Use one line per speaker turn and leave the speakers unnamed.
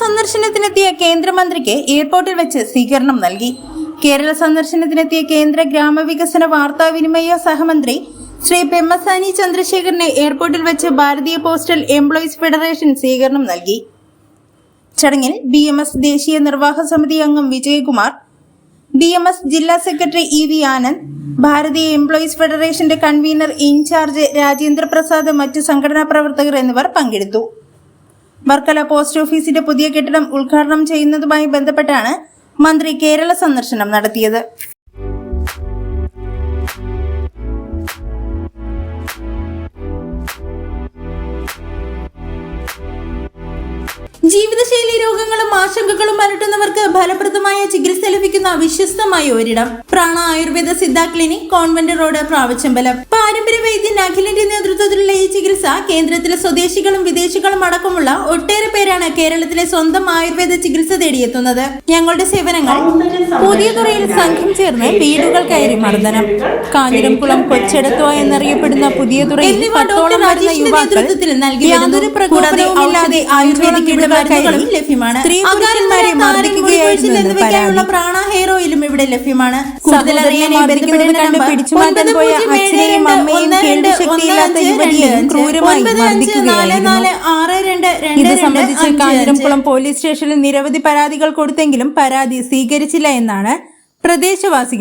സന്ദർശനത്തിനെത്തിയ കേന്ദ്രമന്ത്രിക്ക് എയർപോർട്ടിൽ വെച്ച് സ്വീകരണം നൽകി. കേരള സന്ദർശനത്തിനെത്തിയ കേന്ദ്ര ഗ്രാമവികസന വാർത്താവിനിമയ സഹമന്ത്രി ശ്രീ പെമ്മസാനി ചന്ദ്രശേഖരനെ എയർപോർട്ടിൽ വെച്ച് ഭാരതീയ പോസ്റ്റൽ എംപ്ലോയീസ് ഫെഡറേഷൻ സ്വീകരണം നൽകി. ചടങ്ങിൽ ബി എം എസ് ദേശീയ നിർവാഹക സമിതി അംഗം വിജയകുമാർ ബി എം എസ് ജില്ലാ secretary E V Anand Bharatiya employees ഫെഡറേഷന്റെ കൺവീനർ ഇൻചാർജ് രാജേന്ദ്ര പ്രസാദ് മറ്റു സംഘടനാ പ്രവർത്തകർ എന്നിവർ പങ്കെടുത്തു. വർക്കല പോസ്റ്റ് ഓഫീസിന്റെ പുതിയ കെട്ടിടം ഉദ്ഘാടനം ചെയ്യുന്നതുമായി ബന്ധപ്പെട്ടാണ് മന്ത്രി കേരള സന്ദർശനം നടത്തിയത്. ജീവിതശൈലി രോഗങ്ങളും ആശങ്കകളും അലട്ടുന്നവർക്ക് ഫലപ്രദമായ ചികിത്സ ലഭിക്കുന്ന വിശ്വസ്തമായ ഒരിടം. Prana Ayurveda Siddha clinic convent road Pravachambalam പാരമ്പര്യ വൈദ്യൻ അഖിലിന്റെ നേതൃത്വത്തിലുള്ള ഈ ചികിത്സ കേന്ദ്രത്തിലെ സ്വദേശികളും വിദേശികളും അടക്കമുള്ള ഒട്ടേറെ പേരാണ് കേരളത്തിലെ സ്വന്തം ആയുർവേദ ചികിത്സ തേടിയെത്തുന്നത്. ഞങ്ങളുടെ സേവനങ്ങൾ പുതിയ തുറയിൽ സംഘം ചേർന്ന് വീടുകൾ കയറി മർദ്ദനം കാഞ്ഞിരംകുളം കൊച്ചെടുത്തോ എന്നറിയപ്പെടുന്ന പുതിയ തുറയിൽ നേതൃത്വത്തിൽ നൽകി യാതൊരു പ്രകോപനവുമില്ലാതെ ഇടമരുന്നുകളും ലഭ്യമാണ്. മർദ്ദിക്കുകയായിരുന്നു പ്രാണ ഹെയർ ഓയിലും ഇവിടെ ലഭ്യമാണ്. കൂടുതൽ അറിയാൻ പിടിച്ചു മാറ്റാൻ പോയ അച്ഛനെയും അമ്മയും കേൾവിശക്തിയില്ലാത്ത യുവതിയെയും ക്രൂരമായി മർദ്ദിക്കുകയായിരുന്നു. ഇത് സംബന്ധിച്ച് കാഞ്ഞിരംകുളം പോലീസ് സ്റ്റേഷനിൽ നിരവധി പരാതികൾ കൊടുത്തെങ്കിലും പരാതി സ്വീകരിച്ചില്ല എന്നാണ് പ്രദേശവാസികൾ